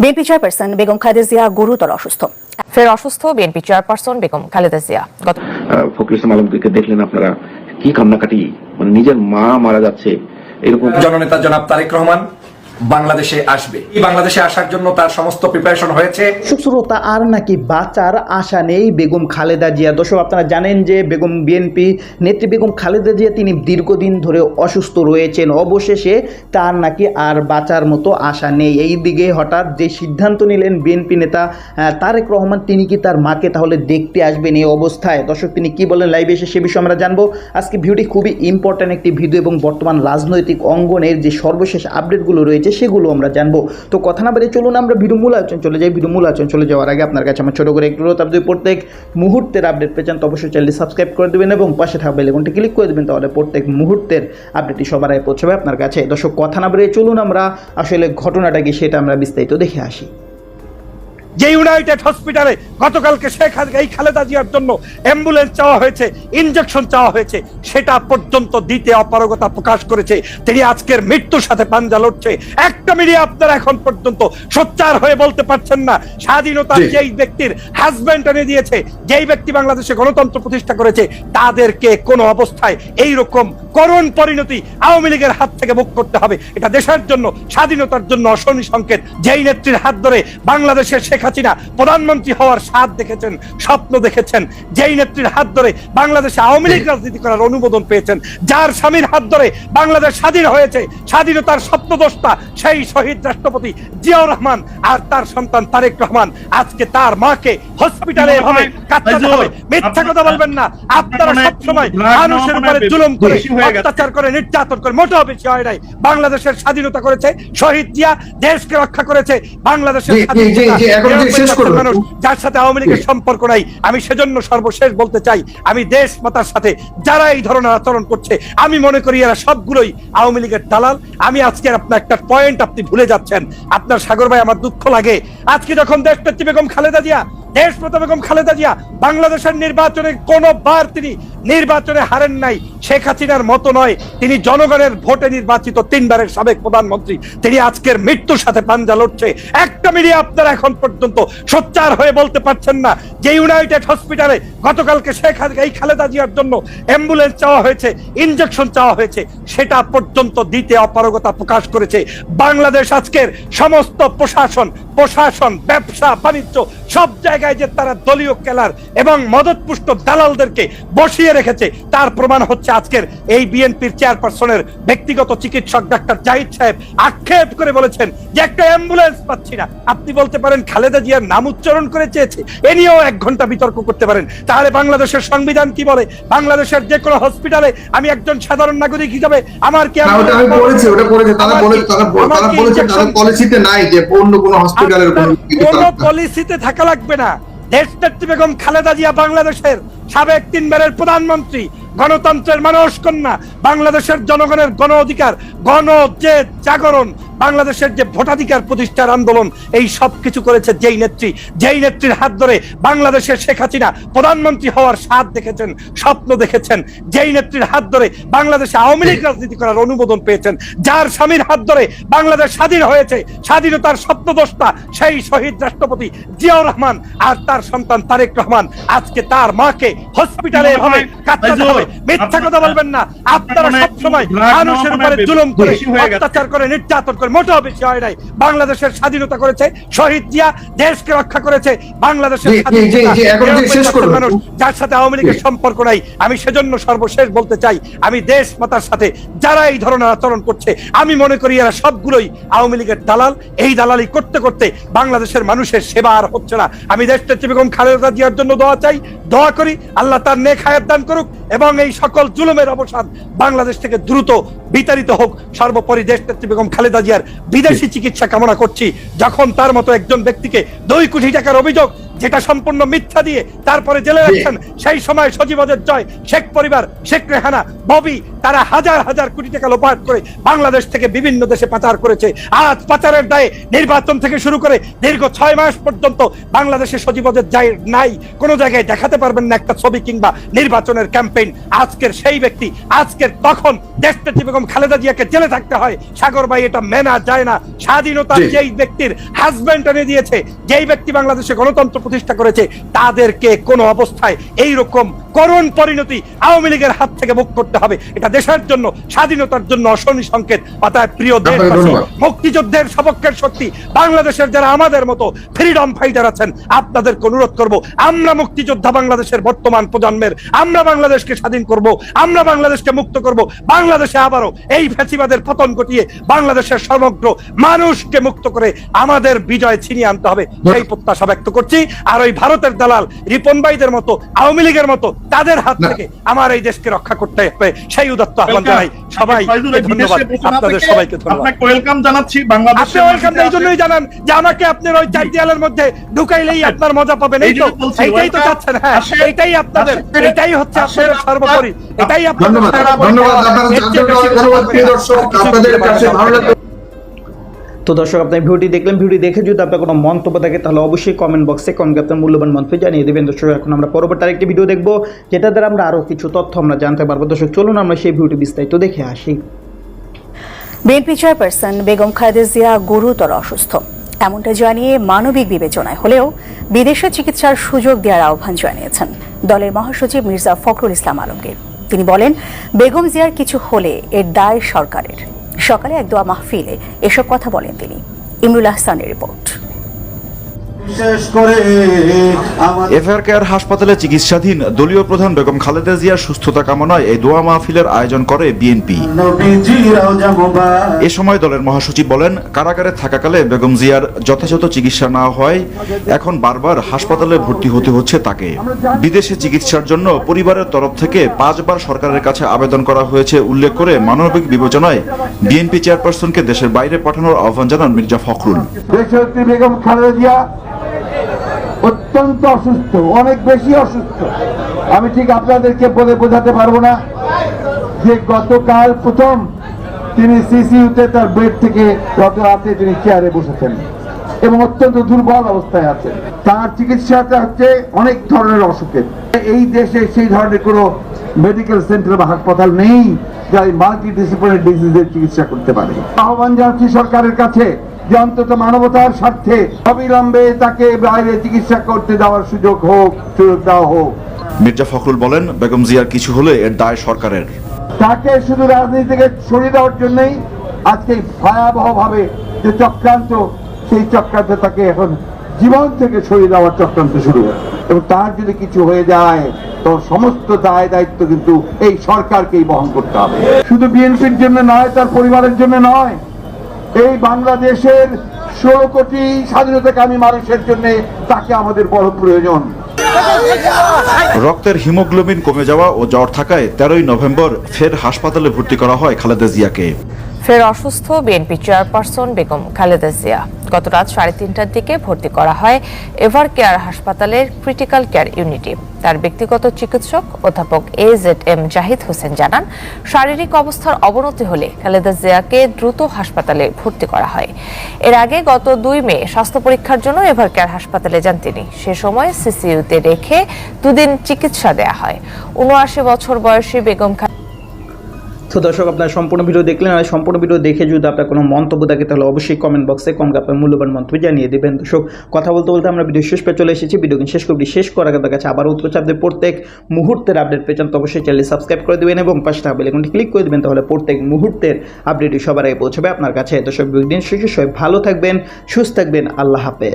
BNP chairperson Begum Khaleda Zia গুরুতর অসুস্থ। ফের অসুস্থ বিএনপি চেয়ারপারসন বেগম খালেদা জিয়া। গত ফকির ইসলাম আলমকে দেখলেন আপনারা কি কান্নাকাটি? মানে নিজের মা মারা যাচ্ছে এরকম জননেতা জনাব তারেক রহমান বাংলাদেশে আসবে। এই বাংলাদেশে আসার জন্য তার সমস্ত প্রিপারেশন হয়েছে। সুশ্রোতা আর নাকি বাঁচার আশা নেই বেগম খালেদা জিয়া। দর্শক, আপনারা জানেন যে বেগম বিএনপি নেত্রী বেগম খালেদা জিয়া, তিনি দীর্ঘদিন ধরে অসুস্থ রয়েছেন। অবশেষে তার নাকি আর বাঁচার মতো আশা নেই। এই দিকে হঠাৎ যে সিদ্ধান্ত নিলেন বিএনপি নেতা তারেক রহমান, তিনি কি তার মাকে তাহলে দেখতে আসবেন এই অবস্থায়? দর্শক, তিনি কি বলেন? লাইভে এসে সে বিষয়ে আমরা জানব। আজকে ভিডিওটি খুবই ইম্পর্ট্যান্ট একটি ভিডিও এবং বর্তমান রাজনৈতিক অঙ্গনের যে সর্বশেষ আপডেটগুলো রয়েছে সেগুলো আমরা জানব। তো কথা না বেরিয়ে চলুন আমরা ভিডিও মূল চলে যাই। ভিডিও মূল চলে যাওয়ার আগে আপনার কাছে আমার ছোটো করে একটু আপনি প্রত্যেক মুহূর্তের আপডেট পেয়েছেন তো অবশ্যই চ্যানেলটি সাবস্ক্রাইব করে দেবেন এবং পাশে থাকা বেলেকনটি ক্লিক করে দেবেন, তাহলে প্রত্যেক মুহূর্তের আপডেটটি সবার আগে পৌঁছবে আপনার কাছে। দর্শক, কথা না বেরিয়ে চলুন আমরা আসলে ঘটনাটা কি সেটা আমরা বিস্তারিত দেখে আসি। যে ইউনাইটেড হসপিটালে গতকালকে শেখ এই খালেদা জিয়ার জন্য অ্যাম্বুলেন্স চাওয়া হয়েছে ইনজেকশন চাওয়া হয়েছে সেটা পর্যন্ত দিতে অপারগতা প্রকাশ করেছে। তিনি আজকের মৃত্যুর সাথে পাঞ্জা লড়ছে। একটা মিডিয়া আপনারা এখন পর্যন্ত সোচ্চার হয়ে বলতে পারছেন না। স্বাধীনতার যেই ব্যক্তির হাজব্যান্ড এনে দিয়েছে যেই ব্যক্তি বাংলাদেশে গণতন্ত্র প্রতিষ্ঠা করেছে তাদেরকে কোনো অবস্থায় এই রকম করুণ পরিণতি আওয়ামী লীগের হাত থেকে মুখ করতে হবে। এটা দেশের জন্য স্বাধীনতার জন্য অশনি সংকেত। যেই নেত্রীর হাত ধরে বাংলাদেশের শেখ হাসিনা প্রধানমন্ত্রী হওয়ার স্বাদ দেখেছেন স্বপ্ন দেখেছেন যেই নেত্রীর হাত ধরে বাংলাদেশে আওয়ামী লীগ রাজনীতি করার অনুমোদন পেয়েছেন যার স্বামীর হাত ধরে বাংলাদেশ স্বাধীন হয়েছে স্বাধীনতার স্বপ্নদ্রষ্টা সেই শহীদ রাষ্ট্রপতি জিয়াউর রহমান আর তার সন্তান তারেক রহমান। আজকে তার মাকে হসপিটালে এভাবে কাটাতে হবে। মিথ্যা কথা বলবেন না। আপনারা সবসময় মানুষের উপরে জুলুম করে অত্যাচার করে নির্যাতন করে মোটেও বেশি হয় নাই। বাংলাদেশের স্বাধীনতা করেছে শহীদ জিয়া দেশকে রক্ষা করেছে বাংলাদেশের জি, যার সাথে আওয়ামী লীগের সম্পর্ক নাই আমি সেজন্য সর্বশেষ বলতে চাই আমি দেশ মাতার সাথে যারা এই ধরনের আচরণ করছে আমি মনে করি এরা সবগুলোই আওয়ামী লীগের দালাল। আমি আজকে আপনার একটা পয়েন্ট আপনি ভুলে যাচ্ছেন। আপনার সাগর ভাই আমার দুঃখ লাগে। আজকে যখন দেশ বেগম খালেদা জিয়া দেশ বেগম খালেদা জিয়া বাংলাদেশের নির্বাচনে কোনোবার তিনি নির্বাচনে হারেন নাই, শেখ হাসিনার মতো নয়। তিনি জনগণের ভোটে নির্বাচিত তিনবারের সাবেক প্রধানমন্ত্রী। তিনি আজকের মৃত্যুর সাথে পাঞ্জা লড়ছে। একটা মিডিয়া আপনারা এখন পর্যন্ত সোচ্চার হয়ে বলতে পারছেন না যে ইউনাইটেড হসপিটালে গতকালকে শেখ এই খালেদা জিয়ার জন্য অ্যাম্বুলেন্স চাওয়া হয়েছে, ইনজেকশন চাওয়া হয়েছে। সেটা পর্যন্ত দিতে অপারগতা প্রকাশ করেছে। বাংলাদেশ আজকের সমস্ত প্রশাসন প্রশাসন, ব্যবসা, বাণিজ্য সব জায়গায় যে তারা দলীয় খেলার এবং মদতপুষ্ট দালালদেরকে বসিয়ে রেখেছে। তার প্রমাণ হচ্ছে আজকের এই বিএনপির চেয়ারপারসনের ব্যক্তিগত চিকিৎসক ডাক্তার জাহিদ সাহেব আক্ষেপ করে বলেছেন যে একটা অ্যাম্বুলেন্স পাচ্ছি না। আপনি বলতে পারেন খালেদা জিয়ার নাম উচ্চারণ করে চেয়েছে। এ নিয়েও এক ঘণ্টা বিতর্ক করতে পারেন। তাহলে বাংলাদেশের সংবিধান কি বলে? বাংলাদেশের যে কোনো হসপিটালে আমি একজন সাধারণ নাগরিক হিসাবে আমার কি পলিসিতে থাকা লাগবে না। দেশ নেত্রী বেগম খালেদা জিয়া বাংলাদেশের সাবেক তিনবারের প্রধানমন্ত্রী, গণতন্ত্রের মানুষ কন্যা, বাংলাদেশের জনগণের গণ অধিকার, গণ যে জাগরণ বাংলাদেশের যে ভোটাধিকার প্রতিষ্ঠার আন্দোলন এই সব কিছু করেছে যেই নেত্রী। যেই নেত্রীর হাত ধরে বাংলাদেশের শেখ হাসিনা প্রধানমন্ত্রী হওয়ার স্বাদ দেখেছেন স্বপ্ন দেখেছেন যেই নেত্রীর হাত ধরে বাংলাদেশে আওয়ামী লীগ রাজনীতি করার অনুমোদন পেয়েছেন যার স্বামীর হাত ধরে বাংলাদেশ স্বাধীন হয়েছে স্বাধীনতার স্বপ্নদ্রষ্টা সেই শহীদ রাষ্ট্রপতি জিয়াউর রহমান আর তার সন্তান তারেক রহমান। আজকে তার মাকে হসপিটালে এভাবে কাটাতে হবে। মিথ্যা কথা বলবেন না। আপনারা সবসময় মানুষের উপরে জুলুম করে অত্যাচার করে নির্যাতন করে মোটেও বেশি হয় নাই বাংলাদেশের স্বাধীনতা করেছে শহীদ জিয়া দেশকে রক্ষা করেছে বাংলাদেশের। মানুষ যার সাথে আওয়ামী লীগের সম্পর্ক নাই আমি সেজন্য সর্বশেষ বলতে চাই আমি দেশ মাতার সাথে যারা এই ধরনের আচরণ করছে আমি মনে করি এরা সবগুলোই আওয়ামী লীগের দালাল। এই দালালি করতে করতে বাংলাদেশের মানুষের সেবা আর হচ্ছে না। আমি দেশ নেত্রী বেগম খালেদা জিয়ার জন্য দোয়া চাই দোয়া করি আল্লাহ তার নেক হায়াত দান করুক এবং এই সকল জুলুমের অবসান বাংলাদেশ থেকে দ্রুত বিতাড়িত হোক। সর্বোপরি দেশ নেত্রী বেগম খালেদা জিয়ার বিদেশি চিকিৎসা কামনা করছি। যখন তার মতো একজন ব্যক্তিকে দুই কোটি টাকার অভিযোগ যেটা সম্পূর্ণ মিথ্যা দিয়ে তারপরে জেলে রাখছেন সেই সময় সজীবদের জয় শেখ পরিবার শেখ রেহানা ববি তারা হাজার হাজার কোটি টাকা লোপাট করে বাংলাদেশ থেকে বিভিন্ন দেশে পাচার করেছে। আজ পাচারের দায়ে নির্বাচন থেকে শুরু করে দীর্ঘ ছয় মাস পর্যন্ত বাংলাদেশের সচিবদের যাই নাই। কোনো জায়গায় দেখাতে পারবেন না একটা ছবি কিংবা নির্বাচনের ক্যাম্পেইন। আজকের সেই ব্যক্তি আজকের তখন দেশনেত্রী বেগম খালেদা জিয়াকে জেলে থাকতে হয়। সাগর ভাই এটা মেনা যায় না। স্বাধীনতার যেই ব্যক্তির হাজবেন্ড এনে দিয়েছে যেই ব্যক্তি বাংলাদেশে গণতন্ত্র প্রতিষ্ঠা করেছে তাদেরকে কোনো অবস্থায় এই রকম করুণ পরিণতি আওয়ামী লীগের হাত থেকে মুক্ত করতে হবে। এটা দেশের জন্য স্বাধীনতার জন্য অশনি সংকেত। অতএব প্রিয় দেশবাসী মুক্তিযুদ্ধের সপক্ষের শক্তি বাংলাদেশের যারা আমাদের মতো ফ্রিডম ফাইটার আছেন আপনাদেরকে অনুরোধ করব আমরা মুক্তিযোদ্ধা বাংলাদেশের বর্তমান প্রজন্মের আমরা বাংলাদেশকে স্বাধীন করব আমরা বাংলাদেশকে মুক্ত করব বাংলাদেশে আবারও এই ফ্যাসিবাদের পতন ঘটিয়ে বাংলাদেশের সমগ্র মানুষকে মুক্ত করে আমাদের বিজয় ছিনিয়ে আনতে হবে। সেই প্রত্যাশা ব্যক্ত করছি। আর ওই ভারতের দালাল রিপন ভাইদের মতো আওয়ামী লীগের মতো তাদের হাত থেকে আমার এই দেশকে রক্ষা করতে হবে। সেই উদাত্ত আহ্বান জানাই। সবাই ধন্যবাদ। আপনাদের সবাইকে ধন্যবাদ। ওয়েলকাম জানাচ্ছি আপনি ওয়েলকাম এই জন্যই জানান যে আমাকে আপনার ওই চার দেয়ালের মধ্যে ঢুকাইলেই আপনার মজা পাবেন। এই তো এইটাই তো। চাচ্ছেন হ্যাঁ এটাই আপনাদের এটাই হচ্ছে আপনাদের আপনার- সর্বোপরি এটাই আপনাদের ধন্যবাদ আপনার ধন্যবাদ প্রিয় দর্শক আপনাদের কাছে ভালো লাগল। তো দর্শক আপনি ভিডিওটি দেখলেন ভিডিও দেখে যদি আপনার কোনো মন্তব্য থাকে, তাহলে অবশ্যই কমেন্ট বক্সে কমেন্ট আপনার মূল্যবান মন্তব্য জানিয়ে দেবেন। দর্শক, এখন আমরা পরবর্তী আরেকটি ভিডিও দেখব যেটা দ্বারা আমরা আরও কিছু তথ্য আমরা জানতে পারব। দর্শক, চলুন আমরা সেই ভিডিওটি বিস্তারিত দেখে আসি। বিএনপি চেয়ারপারসন বেগম খালেদা জিয়া গুরুতর অসুস্থ। এমনটা জানিয়ে মানবিক বিবেচনায় হলেও বিদেশে চিকিৎসার সুযোগ দেওয়ার আহ্বান জানিয়েছেন দলের মহাসচিব মির্জা ফখরুল ইসলাম আলমগীর। তিনি বলেন, বেগম জিয়ার কিছু হলে এর দায় সরকারের। সকালে এক দোয়া মাহফিলে এসব কথা বলেন তিনি। ইমরুল আহসানের রিপোর্ট। বিশেষ করে আমার এফআর কেয়ার হাসপাতালে চিকিৎসাধীন দলীয় প্রধান বেগম খালেদা জিয়ার সুস্থতা কামনায় এই দোয়া মাহফিলের আয়োজন করে বিএনপি। এ সময় দলের মহাসচিব বলেন কারাগারে থাকাকালে বেগম জিয়ার যথাযথ চিকিৎসা না হয় এখন বারবার হাসপাতালে ভর্তি হতে হচ্ছে তাকে। বিদেশে চিকিৎসার জন্য পরিবারের তরফ থেকে পাঁচবার সরকারের কাছে আবেদন করা হয়েছে উল্লেখ করে মানবিক বিবেচনায় বিএনপি চেয়ারপারসনকে দেশের বাইরে পাঠানোর আহ্বান জানান মির্জা ফখরুল। বেগম খালেদা জিয়া অত্যন্ত অসুস্থ, অনেক বেশি অসুস্থ। আমি ঠিক আপনাদেরকে বলে বোঝাতে পারব না যে গতকাল প্রথম তিনি সিসিউতে তার বেড থেকে গত রাতে তিনি চেয়ারে বসেছেন এবং অত্যন্ত দুর্বল অবস্থায় আছেন। তার চিকিৎসাটা হচ্ছে অনেক ধরনের অসুখের। এই দেশে সেই ধরনের কোনো মেডিকেল সেন্টার বা হাসপাতাল নেই যা মাল্টি ডিসিপ্লিনারি ডিজিজের চিকিৎসা করতে পারে। আহ্বান জানাচ্ছি সরকারের কাছে যে অন্তত মানবতার স্বার্থে অবিলম্বে তাকে বাইরে চিকিৎসা করতে দেওয়ার সুযোগ হোক সুযোগ দেওয়া হোক। মির্জা ফখরুল বলেন বেগম জিয়ার কিছু হলে এর দায় সরকারের। তাকে শুধু রাজনীতি থেকে সরিয়ে দেওয়ার জন্যই আজকে ভয়াবহ ভাবে যে চক্রান্ত সেই চক্রান্ত তাকে এখন জীবন থেকে সরিয়ে দেওয়ার চক্রান্ত শুরু হয় এবং তার যদি কিছু হয়ে যায় তো সমস্ত দায় দায়িত্ব কিন্তু এই সরকারকেই বহন করতে হবে। শুধু বিএনপির জন্য নয় তার পরিবারের জন্য নয় এই বাংলাদেশের ষোলো কোটি স্বাধীনতাকামী মানুষের জন্য তাকে আমাদের বড় প্রয়োজন। রক্তের হিমোগ্লোবিন কমে যাওয়া ও জ্বর থাকায় তেরোই নভেম্বর ফের হাসপাতালে ভর্তি করা হয় খালেদা জিয়াকে। ফের অসুস্থ বিএনপি চেয়ারপারসন বেগম খালেদা জিয়া। গত রাত সাড়ে তিনটার দিকে ভর্তি করা হয় এভার কেয়ার হাসপাতালের ক্রিটিক্যাল কেয়ার ইউনিটে। তার ব্যক্তিগত চিকিৎসক অধ্যাপক A Z M Zahid Hossain জানান, শারীরিক অবস্থার অবনতি হলে খালেদা জিয়াকে দ্রুত হাসপাতালে ভর্তি করা হয়। এর আগে গত দুই মে স্বাস্থ্য পরীক্ষার জন্য এভার কেয়ার হাসপাতালে যান তিনি। সে সময় সিসিইউতে রেখে দুদিন চিকিৎসা দেয়া হয়। উনআশি বছর বয়সী বেগম খা- তো দর্শক, আপনার সম্পূর্ণ ভিডিও দেখলেন আর সম্পূর্ণ ভিডিও দেখে যদি আপনার কোনো মন্তব্য থাকে, তাহলে অবশ্যই কমেন্ট বক্সে কমকে আপনার মূল্যবান মন্তব্য জানিয়ে দেবেন। দর্শক, কথা বলতে বলতে আমরা ভিডিও শেষ পেয়ে চলে এসেছি। ভিডিও শেষ করবি শেষ করার আগে কাছে আবার উত্তর চাপতে প্রত্যেক মুহূর্তের আপডেট পেয়েছেন তো অবশ্যই চ্যানেল সাবস্ক্রাইব করে দেবেন এবং পাশে থাকা বেলাইকনটি ক্লিক করে দেবেন, তাহলে প্রত্যেক মুহূর্তের আপডেটই সবার আগে পৌঁছবে আপনার কাছে। দর্শক দিন শেষে সবাই ভালো থাকবেন, সুস্থ থাকবেন। আল্লাহ হাফেজ।